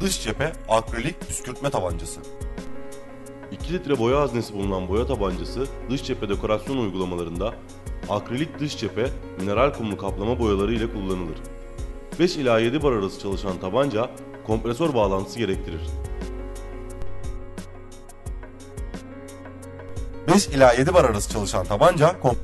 Dış cephe akrilik püskürtme tabancası. 2 litre boya haznesi bulunan boya tabancası dış cephe dekorasyon uygulamalarında akrilik dış cephe mineral kumlu kaplama boyaları ile kullanılır. 5 ila 7 bar arası çalışan tabanca kompresör bağlantısı gerektirir. 5 ila 7 bar arası çalışan tabanca kom-